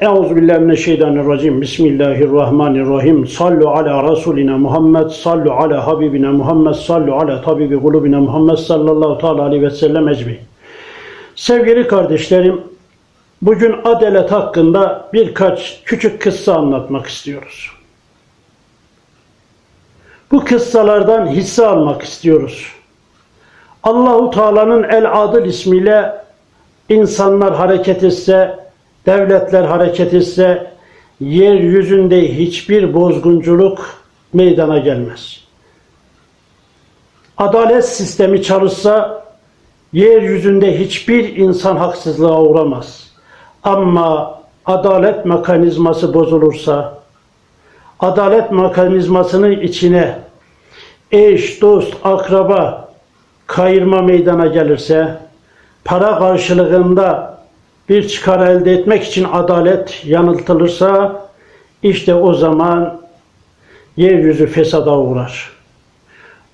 Euzubillahimineşşeytanirracim. Bismillahirrahmanirrahim. Sallu ala Resulina Muhammed, sallu ala Habibina Muhammed, sallu ala tabibi kulubina Muhammed sallallahu teala aleyhi ve sellem ecmi. Sevgili kardeşlerim, bugün adalet hakkında birkaç küçük kıssa anlatmak istiyoruz. Bu kıssalardan hisse almak istiyoruz. Allahu Teala'nın El Adil ismiyle insanlar hareket etse, devletler hareket etse yeryüzünde hiçbir bozgunculuk meydana gelmez. Adalet sistemi çalışsa yeryüzünde hiçbir insan haksızlığa uğramaz. Ama adalet mekanizması bozulursa, adalet mekanizmasının içine eş, dost, akraba kayırma meydana gelirse, para karşılığında bir çıkar elde etmek için adalet yanıltılırsa, işte o zaman yeryüzü fesada uğrar.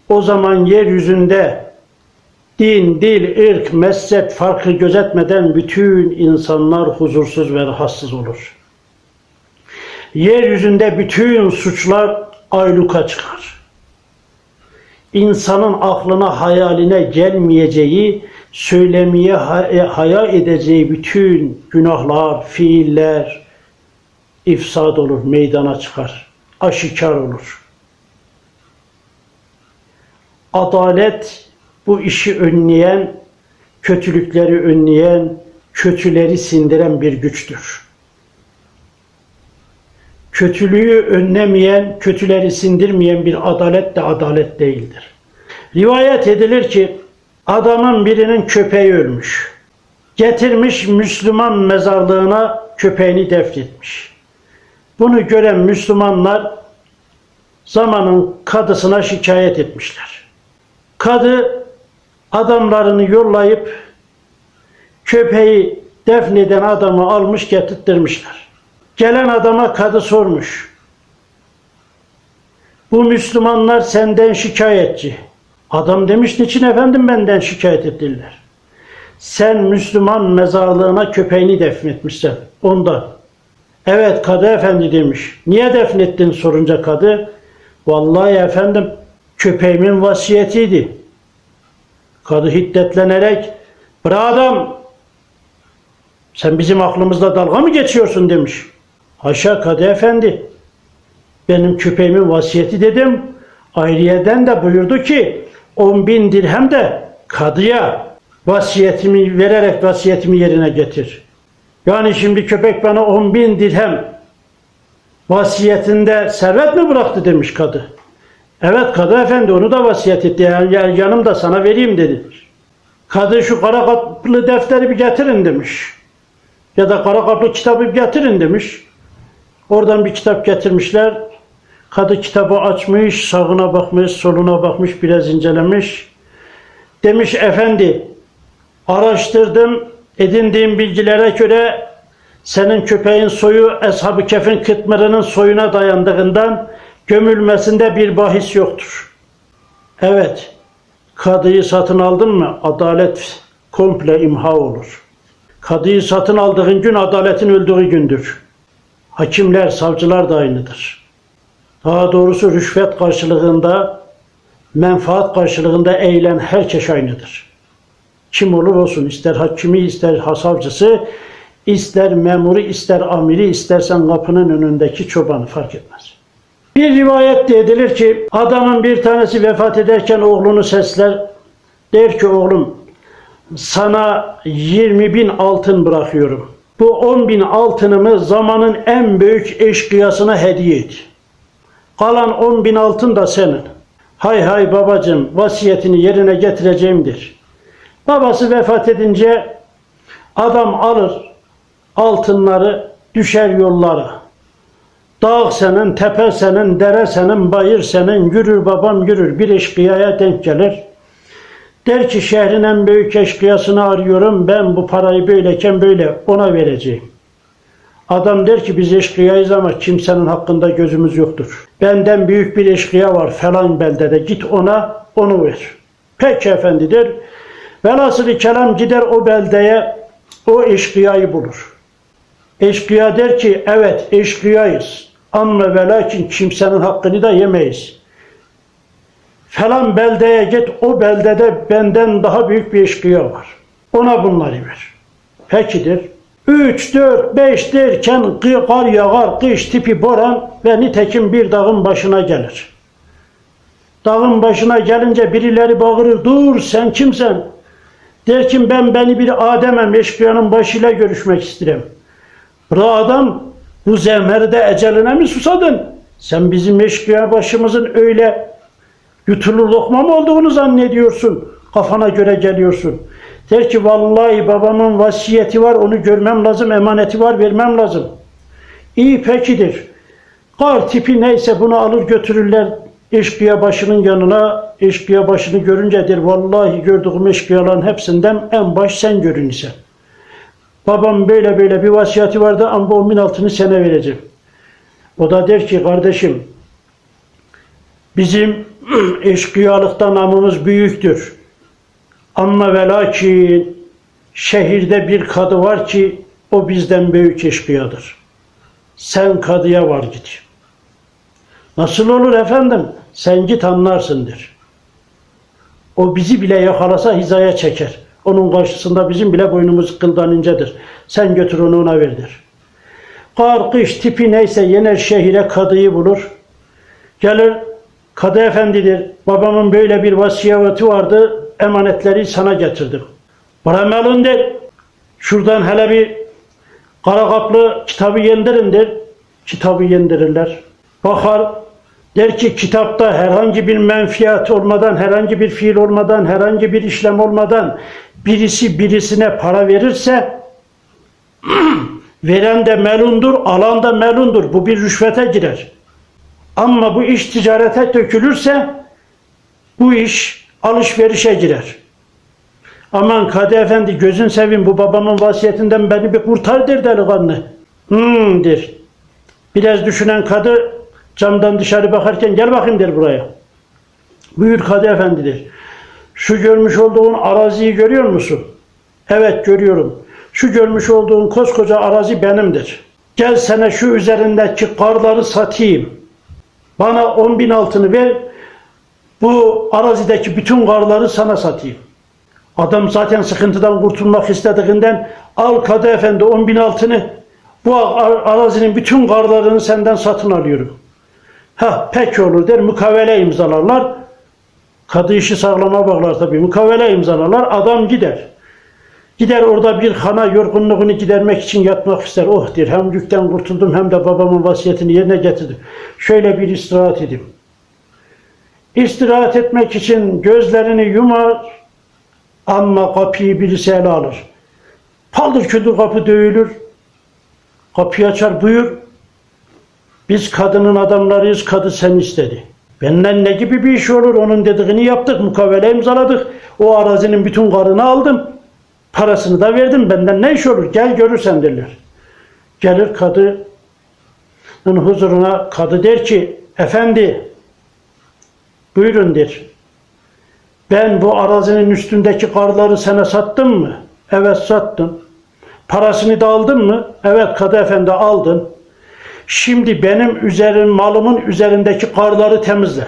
O zaman yeryüzünde din, dil, ırk, mezhep farkı gözetmeden bütün insanlar huzursuz ve rahatsız olur. Yeryüzünde bütün suçlar ayluka çıkar. İnsanın aklına, hayaline gelmeyeceği, söylemeye haya edeceği bütün günahlar, fiiller ifsad olur, meydana çıkar, aşikar olur. Adalet bu işi önleyen, kötülükleri önleyen, kötüleri sindiren bir güçtür. Kötülüğü önlemeyen, kötüleri sindirmeyen bir adalet de adalet değildir. Rivayet edilir ki adamın birinin köpeği ölmüş. Getirmiş Müslüman mezarlığına köpeğini defnetmiş. Bunu gören Müslümanlar zamanın kadısına şikayet etmişler. Kadı adamlarını yollayıp köpeği defneden adamı almış getirttirmişler. Gelen adama kadı sormuş. Bu Müslümanlar senden şikayetçi. Adam demiş niçin efendim benden şikayet ettiler. Sen Müslüman mezarlığına köpeğini defnetmişsin. Ondan. Evet kadı efendi demiş. Niye defnettin sorunca kadı. Vallahi efendim köpeğimin vasiyetiydi. Kadı hiddetlenerek bre adam sen bizim aklımızda dalga mı geçiyorsun demiş. Haşa kadı efendi benim köpeğimin vasiyeti dedim. Ayrıyeden de buyurdu ki 10 bin dirhem de kadıya vasiyetimi vererek vasiyetimi yerine getir. Yani şimdi köpek bana 10 bin dirhem vasiyetinde servet mi bıraktı demiş kadı. Evet kadı efendi onu da vasiyet etti. Yani yanımda sana vereyim dedi. Kadı şu kara kaplı defteri bir getirin demiş. Ya da kara kaplı kitabı bir getirin demiş. Oradan bir kitap getirmişler. Kadı kitabı açmış, sağına bakmış, soluna bakmış, biraz incelemiş. Demiş efendi, araştırdım, edindiğim bilgilere göre senin köpeğin soyu Eshab-ı Kef'in kıtmırının soyuna dayandığından gömülmesinde bir bahis yoktur. Evet, kadıyı satın aldın mı adalet komple imha olur. Kadıyı satın aldığın gün adaletin öldüğü gündür. Hakimler, savcılar da aynıdır. Daha doğrusu rüşvet karşılığında, menfaat karşılığında eğilen herkes aynıdır. Kim olur olsun, ister hakimi, ister hasavcısı, ister memuru, ister amiri, istersen kapının önündeki çobanı fark etmez. Bir rivayet de edilir ki adamın bir tanesi vefat ederken oğlunu sesler. Der ki oğlum sana 20 bin altın bırakıyorum. Bu 10 bin altınımı zamanın en büyük eşkıyasına hediye et. Kalan 10 bin altın da senin. Hay hay babacım vasiyetini yerine getireceğimdir. Babası vefat edince adam alır altınları düşer yollara. Dağ senin, tepe senin, dere senin, bayır senin, yürür babam yürür bir eşkıyaya denk gelir. Der ki şehrin en büyük eşkıyasını arıyorum ben bu parayı böyleyken böyle ona vereceğim. Adam der ki biz eşkıyayız ama kimsenin hakkında gözümüz yoktur. Benden büyük bir eşkıya var falan beldede git ona onu ver. Peki efendi der. Velhasılı kelam gider o beldeye o eşkıyayı bulur. Eşkıya der ki evet eşkıyayız. Ama ve lakin kimsenin hakkını da yemeyiz. Falan beldeye git o beldede benden daha büyük bir eşkıya var. Ona bunları ver. Pekidir. 3, 4, 5 derken kar yağar, kış tipi boran ve nitekim bir dağın başına gelir. Dağın başına gelince birileri bağırır, dur sen kimsen? Der ki ben beni bir Adem'em, eşkıyanın başıyla görüşmek isterim. Bura adam, bu zemherde eceline mi susadın? Sen bizim eşkıya başımızın öyle yutulur lokma mı olduğunu zannediyorsun? Kafana göre geliyorsun. Der ki vallahi babamın vasiyeti var, onu görmem lazım, emaneti var, vermem lazım. İyi pekidir. Kar tipi neyse bunu alır götürürler eşkıya başının yanına. Eşkıya başını görünce der vallahi gördüğüm eşkıyaların hepsinden en baş sen görünürsen. Babam böyle böyle bir vasiyeti vardı ama bu 10 bin altını sana vereceğim. O da der ki kardeşim bizim eşkıyalıkta namımız büyüktür. Ama ve lakin şehirde bir kadı var ki o bizden büyük eşkıyadır. Sen kadıya var git. Nasıl olur efendim? Sen git anlarsındır. O bizi bile yakalasa hizaya çeker. Onun karşısında bizim bile boynumuz kıldan incedir. Sen götür onu ona verdir. Kar, kış tipi neyse yener şehire kadıyı bulur. Gelir kadı efendidir. Babamın böyle bir vasiyeti vardı. Emanetleri sana getirdim. Bana melun der. Şuradan hele bir kara kaplı kitabı yendirin der. Kitabı yendirirler. Bakar der ki kitapta herhangi bir menfiyat olmadan, herhangi bir fiil olmadan, herhangi bir işlem olmadan birisi birisine para verirse veren de melundur, alan da melundur. Bu bir rüşvete girer. Ama bu iş ticarete dökülürse bu iş alışverişe girer. Aman Kadı Efendi gözün seveyim bu babamın vasiyetinden beni bir kurtar der delikanlı. Hmm der. Biraz düşünen kadı camdan dışarı bakarken gel bakayım der buraya. Buyur Kadı Efendi der. Şu görmüş olduğun araziyi görüyor musun? Evet görüyorum. Şu görmüş olduğun koskoca arazi benimdir. Gel sana şu üzerindeki karları satayım. Bana 10 bin altını ver. Bu arazideki bütün karları sana satayım. Adam zaten sıkıntıdan kurtulmak istediğinden al Kadı Efendi 10 bin altını bu ar- arazinin bütün karlarını senden satın alıyorum. Ha peki olur der mukavele imzalarlar. Kadı işi sağlama bağlar tabii. Mukavele imzalarlar. Adam gider. Gider orada bir hana yorgunluğunu gidermek için yatmak ister. Oh der hem yükten kurtuldum hem de babamın vasiyetini yerine getirdim. Şöyle bir istirahat edeyim. İstirahat etmek için gözlerini yumar ama kapıyı birisi ele alır. Paldır küldür kapı dövülür. Kapıyı açar buyur. Biz kadının adamlarıyız, kadı sen istedi. Benden ne gibi bir iş olur onun dediğini yaptık, mukavele imzaladık. O arazinin bütün karını aldım. Parasını da verdim, benden ne iş olur gel görürsen derler. Gelir kadının huzuruna, kadı der ki, efendi buyurun der. Ben bu arazinin üstündeki karları sana sattım mı? Evet sattım. Parasını da aldın mı? Evet kadı efendi aldın. Şimdi benim üzerim malımın üzerindeki karları temizle.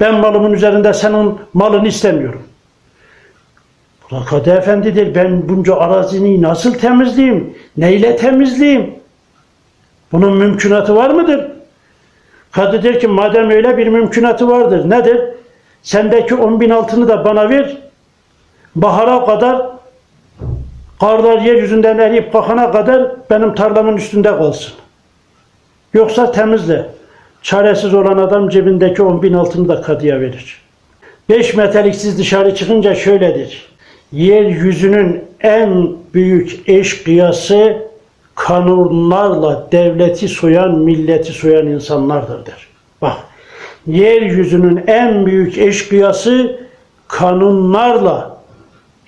Ben malımın üzerinde senin malını istemiyorum. Kadı efendidir ben bunca arazini nasıl temizleyeyim? Neyle temizleyeyim? Bunun mümkünatı var mıdır? Kadı der ki madem öyle bir mümkünatı vardır. Nedir? Sendeki 10 bin altını da bana ver. Bahara kadar karlar yeryüzünden eriyip kalkana kadar benim tarlamın üstünde kalsın. Yoksa temizle. Çaresiz olan adam cebindeki 10 bin altını da kadıya verir. Beş meteliksiz dışarı çıkınca şöyledir. Yeryüzünün en büyük eşkıyası kanunlarla devleti soyan, milleti soyan insanlardır der. Bak, yeryüzünün en büyük eşkıyası kanunlarla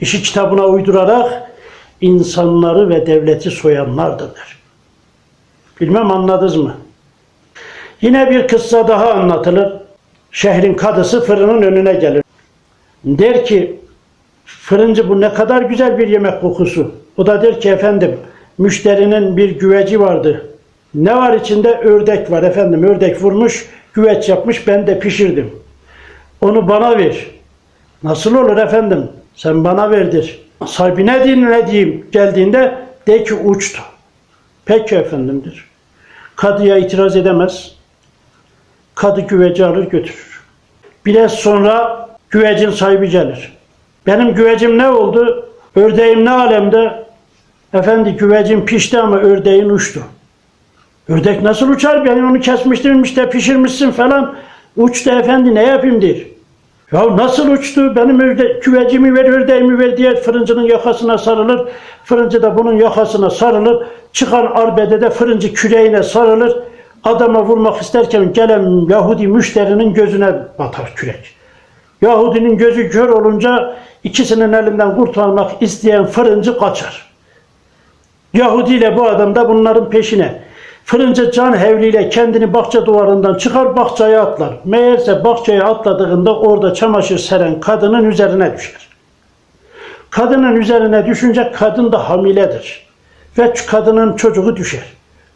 işi kitabına uydurarak insanları ve devleti soyanlardır der. Bilmem anladınız mı? Yine bir kıssa daha anlatılır. Şehrin kadısı fırının önüne gelir. Der ki fırıncı bu ne kadar güzel bir yemek kokusu. O da der ki efendim müşterinin bir güveci vardı. Ne var içinde? Ördek var efendim. Ördek vurmuş, güveç yapmış. Ben de pişirdim. Onu bana ver. Nasıl olur efendim? Sen bana verdir. Sahibine diyeyim ne diyeyim geldiğinde de ki uçtu. Peki efendimdir. Kadıya itiraz edemez. Kadı güveci alır götürür. Biraz sonra güvecin sahibi gelir. Benim güvecim ne oldu? Ördeğim ne alemde? Efendi güvecim pişti ama ördeğin uçtu. Ördek nasıl uçar? Ben onu kesmiştim işte pişirmişsin falan. Uçtu efendi ne yapayım der. Ya nasıl uçtu? Benim örde küvecimi ver, ördeğimi ver diye fırıncının yakasına sarılır. Fırıncı da bunun yakasına sarılır. Çıkan arbede de fırıncı küreğine sarılır. Adama vurmak isterken gelen Yahudi müşterinin gözüne batar kürek. Yahudinin gözü kör olunca ikisinin elinden kurtulmak isteyen fırıncı kaçar. Yahudi ile bu adam da bunların peşine. Fırıncı can hevliyle kendini bahçe duvarından çıkar bahçeye atlar. Meğerse bahçeye atladığında orada çamaşır seren kadının üzerine düşer. Kadının üzerine düşünce kadın da hamiledir. Ve kadının çocuğu düşer.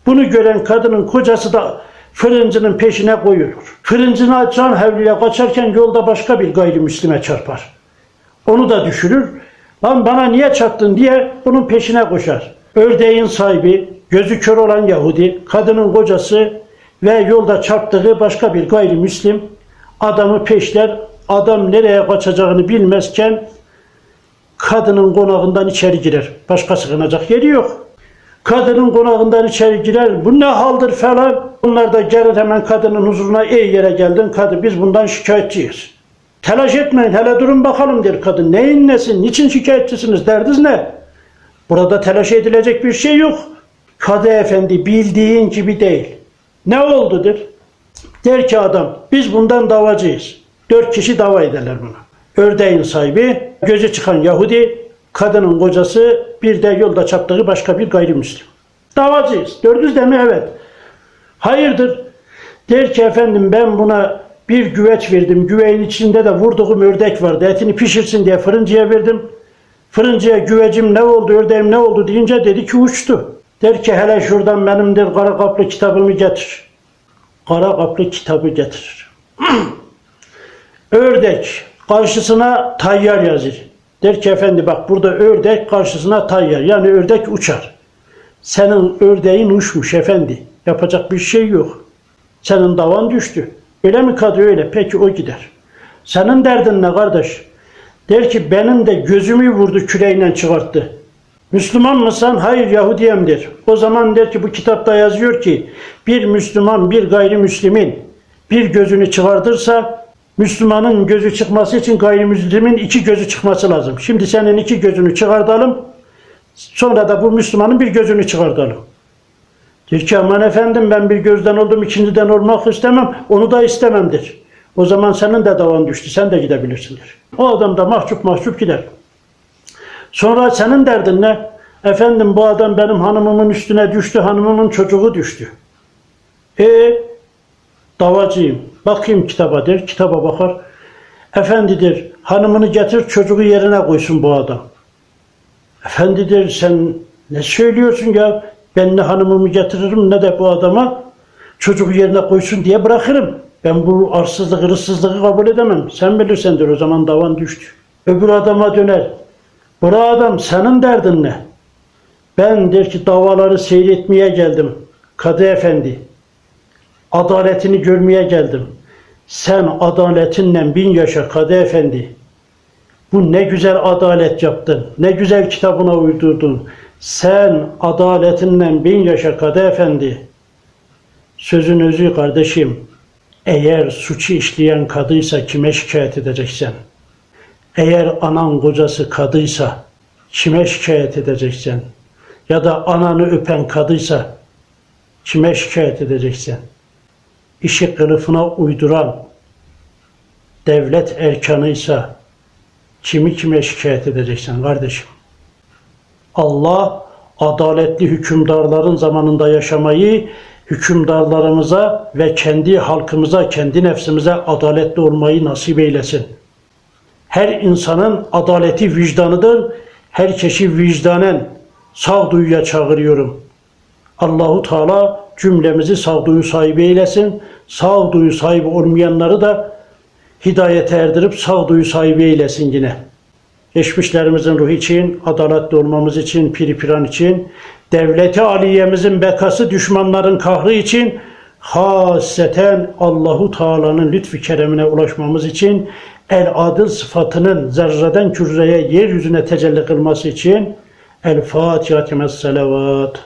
Bunu gören kadının kocası da fırıncının peşine koyulur. Fırıncına can hevliyle kaçarken yolda başka bir gayrimüslime çarpar. Onu da düşürür. Lan bana niye çarptın diye bunun peşine koşar. Ördeğin sahibi, gözü kör olan Yahudi, kadının kocası ve yolda çarptığı başka bir gayrimüslim adamı peşler. Adam nereye kaçacağını bilmezken kadının konağından içeri girer. Başka sığınacak yeri yok. Kadının konağından içeri girer. Bu ne haldır falan. Bunlar da gelir hemen kadının huzuruna. Ey yere geldin kadın biz bundan şikayetçiyiz. Telaş etmeyin hele durun bakalım der kadın. Neyin nesin? Niçin şikayetçisiniz? Derdiniz ne? Burada telaş edilecek bir şey yok. Kadı efendi bildiğin gibi değil. Ne oldudur? Der ki adam biz bundan davacıyız. Dört kişi dava ederler bunu. Ördeğin sahibi, gözü çıkan Yahudi, kadının kocası, bir de yolda çarptığı başka bir gayrimüslim. Davacıyız. Dördüz de mi? Evet. Hayırdır? Der ki efendim ben buna bir güveç verdim. Güveğin içinde de vurduğum ördek vardı. Etini pişirsin diye fırıncıya verdim. Fırıncıya güvecim ne oldu, ördeğim ne oldu deyince dedi ki uçtu. Der ki hele şuradan benim der kara kaplı kitabımı getir. Kara kaplı kitabı getirir. ördek karşısına tayyar yazır. Der ki efendi bak burada ördek karşısına tayyar. Yani ördek uçar. Senin ördeğin uçmuş efendi. Yapacak bir şey yok. Senin davan düştü. Öyle mi kadı öyle? Peki o gider. Senin derdin ne kardeş? Der ki benim de gözümü vurdu küreğiyle çıkarttı. Müslüman mısın? Hayır Yahudiyem der. O zaman der ki bu kitapta yazıyor ki bir Müslüman bir gayrimüslimin bir gözünü çıkartırsa Müslümanın gözü çıkması için gayrimüslimin iki gözü çıkması lazım. Şimdi senin iki gözünü çıkartalım. Sonra da bu Müslümanın bir gözünü çıkartalım. Diyor ki aman efendim ben bir gözden oldum ikinciden olmak istemem. Onu da istememdir. O zaman senin de davan düştü. Sen de gidebilirsindir. O adam da mahcup mahcup gider. Sonra senin derdin ne? Efendim bu adam benim hanımımın üstüne düştü. Hanımımın çocuğu düştü. E davacıyım. Bakayım kitaba der. Kitaba bakar. Efendidir hanımını getir çocuğu yerine koysun bu adam. Efendidir sen ne söylüyorsun ya? Ben ne hanımımı getiririm ne de bu adama çocuğu yerine koysun diye bırakırım. Ben bu arsızlık, hırsızlığı kabul edemem. Sen bilirsendir o zaman davan düştü. Öbür adama döner. Bu adam senin derdin ne? Ben der ki davaları seyretmeye geldim. Kadı efendi. Adaletini görmeye geldim. Sen adaletinle bin yaşa Kadı efendi. Bu ne güzel adalet yaptın. Ne güzel kitabına uydurdun. Sen adaletinle bin yaşa Kadı efendi. Sözün özü kardeşim. Eğer suçu işleyen kadıysa kime şikayet edeceksin? Eğer anan kocası kadıysa kime şikayet edeceksin? Ya da ananı öpen kadıysa kime şikayet edeceksin? İşi kılıfına uyduran devlet erkanıysa kimi kime şikayet edeceksin kardeşim? Allah adaletli hükümdarların zamanında yaşamayı hükümdarlarımıza ve kendi halkımıza, kendi nefsimize adaletli olmayı nasip eylesin. Her insanın adaleti vicdanıdır. Her kişi vicdanen sağduyuya çağırıyorum. Allahu Teala cümlemizi sağduyu sahibi eylesin. Sağduyu sahibi olmayanları da hidayete erdirip sağduyu sahibi eylesin yine. Geçmişlerimizin ruhu için, adaletli olmamız için, piripiran için, devleti aliyemizin bekası, düşmanların kahrı için, haseten Allahu Teala'nın lütfu keremine ulaşmamız için, el adıl sıfatının zerreden küreye yeryüzüne tecelli kılması için, El Fatiha kemez selavat.